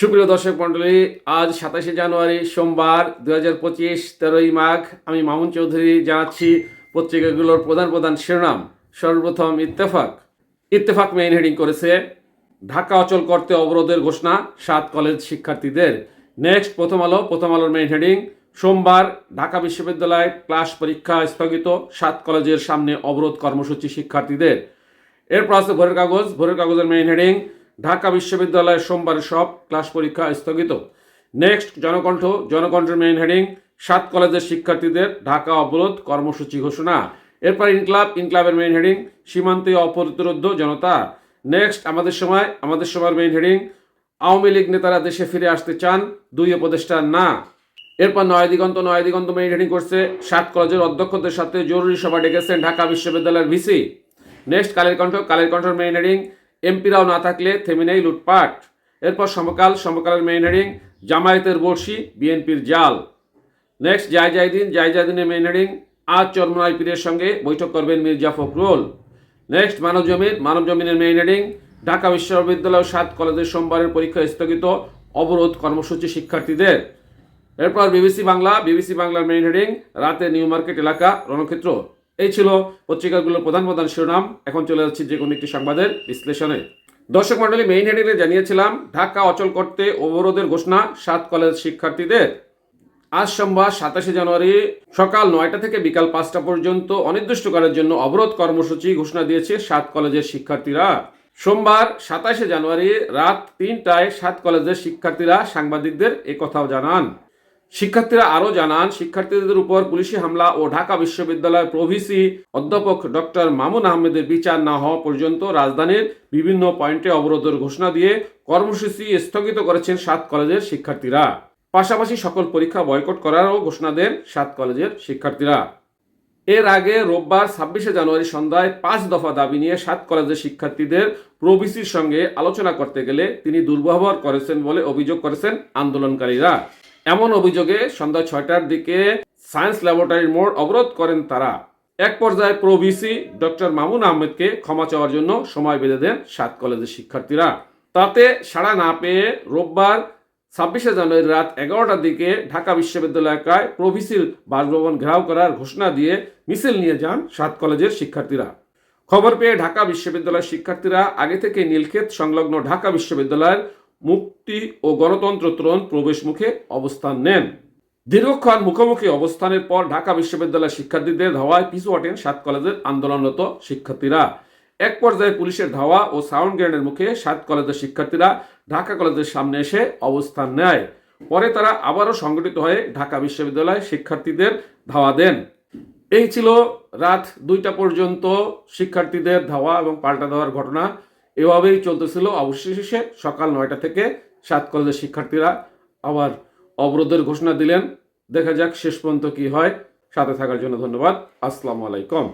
সুপ্রিয় দর্শক মণ্ডলী, আজ সাতাশে জানুয়ারি, সোমবার দু হাজার পঁচিশ, তেরোই মাঘ। আমি মামুন চৌধুরী জানাচ্ছি পত্রিকাগুলোর প্রধান প্রধান শিরোনাম। সর্বপ্রথম ইত্তেফাক। ইত্তেফাক মেইন হেডিং করেছে, ঢাকা অচল করতে অবরোধের ঘোষণা, সাত কলেজ শিক্ষার্থীদের। নেক্সট প্রথম আলো, প্রথম আলোর মেইন হেডিং সোমবার, ঢাকা বিশ্ববিদ্যালয় ক্লাস পরীক্ষা স্থগিত, সাত কলেজের সামনে অবরোধ কর্মসূচি শিক্ষার্থীদের। এরপর আছে ভোরের কাগজ। ভোরের কাগজের মেইন হেডিং ঢাকা বিশ্ববিদ্যালয়ে সোমবার সব ক্লাস পরীক্ষা স্থগিত। নেক্সট, জনকণ্ঠ, জনকণ্ঠের মেইন হেডিং সাত কলেজের শিক্ষার্থীদের ঢাকা অবরোধ কর্মসূচি ঘোষণা। এরপর ইনক্লাব, ইনক্লাবের মেইন হেডিং সীমান্তে অপ্রতিরোধ জনতা। নেক্সট, আমাদের সময়, আমাদের সময়ের মেইন হেডিং আওয়ামী লীগ নেতারা দেশে ফিরে আসতে চান, দুই উপদেষ্টা না। এরপর নয় দিগন্ত নয় দিগন্ত মেইন হেডিং করছে, সাত কলেজের অধ্যক্ষদের সাথে জরুরি সভা ডেকেছেন ঢাকা বিশ্ববিদ্যালয়ের ভিসি। নেক্সট, কালের কণ্ঠ, কালের কণ্ঠের মেইন হেডিং এমপিরাও না থাকলে থেমে নেই লুটপাট। এরপর সমকাল, সমকালের মেইন হেডিং জামায়াতের বর্ষি বিএনপির জাল। নেক্সট জায় জায়দিন জায় জায়দিনের মেইন হেডিং আজ চরমনাই পীরের সঙ্গে বৈঠক করবেন মির্জা ফখরুল। নেক্সট মানব জমিন, মানব জমিনের মেইন হেডিং ঢাকা বিশ্ববিদ্যালয় সাত কলেজের সোমবারের পরীক্ষা স্থগিত অবরোধ কর্মসূচি শিক্ষার্থীদের। এরপর বিবিসি বাংলা, বিবিসি বাংলার মেইন হেডিং রাতে নিউ মার্কেট এলাকা, রণক্ষেত্র। এই ছিল পত্রিকাগুলোর প্রধান প্রধান শিরোনাম। এখন চলে যাচ্ছি যে কোনো একটি সংবাদের বিশ্লেষণে। দর্শক মন্ডলী মেইন হেডিংয়ে জানিয়েছিলাম, ঢাকা অচল করতে অবরোধের ঘোষণা, সাত কলেজ শিক্ষার্থীদের। আজ সোমবার সাতাশে জানুয়ারি সকাল নয়টা থেকে বিকাল পাঁচটা পর্যন্ত অনির্দিষ্টকালের জন্য অবরোধ কর্মসূচি ঘোষণা দিয়েছে সাত কলেজের শিক্ষার্থীরা। সোমবার সাতাশে জানুয়ারি রাত তিনটায় সাত কলেজের শিক্ষার্থীরা সাংবাদিকদের একথাও জানান। শিক্ষার্থীরা আরও জানান, শিক্ষার্থীদের উপর পুলিশি হামলা ও ঢাকা বিশ্ববিদ্যালয়ের প্রভিসি অধ্যাপক ডক্টর মামুন আহমেদের বিচার না হওয়া পর্যন্ত রাজধানীর বিভিন্ন পয়েন্টে অবরোধের ঘোষণা দিয়ে কর্মসূচি স্থগিত করেছেন সাত কলেজের শিক্ষার্থীরা। পাশাপাশি সকল পরীক্ষা বয়কট করারও ঘোষণা দেন সাত কলেজের শিক্ষার্থীরা। এর আগে রোববার ছাব্বিশে জানুয়ারি সন্ধ্যায় পাঁচ দফা দাবি নিয়ে সাত কলেজের শিক্ষার্থীদের প্রবিসির সঙ্গে আলোচনা করতে গেলে তিনি দুর্ব্যবহার করেছেন বলে অভিযোগ করেছেন আন্দোলনকারীরা। এমন অভিযোগে সন্ধ্যা ছয়টার দিকে সায়েন্স ল্যাবরেটরির মোড় অবরোধ করেন তারা। এক পর্যায়ে প্রভিসি ডক্টর মামুন আহমেদকে ক্ষমা চাওয়ার জন্য সময় বেঁধে দেন সাত কলেজের শিক্ষার্থীরা। তাতে সাড়া না পেয়ে রোববার ছাব্বিশে জানুয়ারি রাত এগারোটার দিকে ঢাকা বিশ্ববিদ্যালয় এলাকায় প্রভিসির বাসভবন ঘেরাও করার ঘোষণা দিয়ে মিছিল নিয়ে যান সাত কলেজের শিক্ষার্থীরা। খবর পেয়ে ঢাকা বিশ্ববিদ্যালয়ের শিক্ষার্থীরা আগে থেকে নীলক্ষেত সংলগ্ন ঢাকা বিশ্ববিদ্যালয়ের মুক্তি ও গণতন্ত্র ত্রণ প্রবেশ মুখে অবস্থান নেন। দীর্ঘক্ষণ মুখোমুখি অবস্থানের পর ঢাকা বিশ্ববিদ্যালয়ের শিক্ষার্থীদের ধাওয়ায় পিছু হটেন সাত কলেজের আন্দোলনরত শিক্ষার্থীরা। এক পর্যায়ে পুলিশের ধাওয়া ও সাউন্ড গ্রেনেডের মুখে সাত কলেজের শিক্ষার্থীরা ঢাকা কলেজের সামনে এসে অবস্থান নেয়। পরে তারা আবারও সংগঠিত হয়ে ঢাকা বিশ্ববিদ্যালয়ে শিক্ষার্থীদের ধাওয়া দেন। এই ছিল রাত দুইটা পর্যন্ত শিক্ষার্থীদের ধাওয়া এবং পাল্টা দেওয়ার ঘটনা। এভাবেই চলতেছিল। অবশেষে সকাল নয়টা থেকে সাত কলেজের শিক্ষার্থীরা আবার অবরোধের ঘোষণা দিলেন। দেখা যাক শেষ পর্যন্ত কী হয়। সাথে থাকার জন্য ধন্যবাদ। আসসালামু আলাইকুম।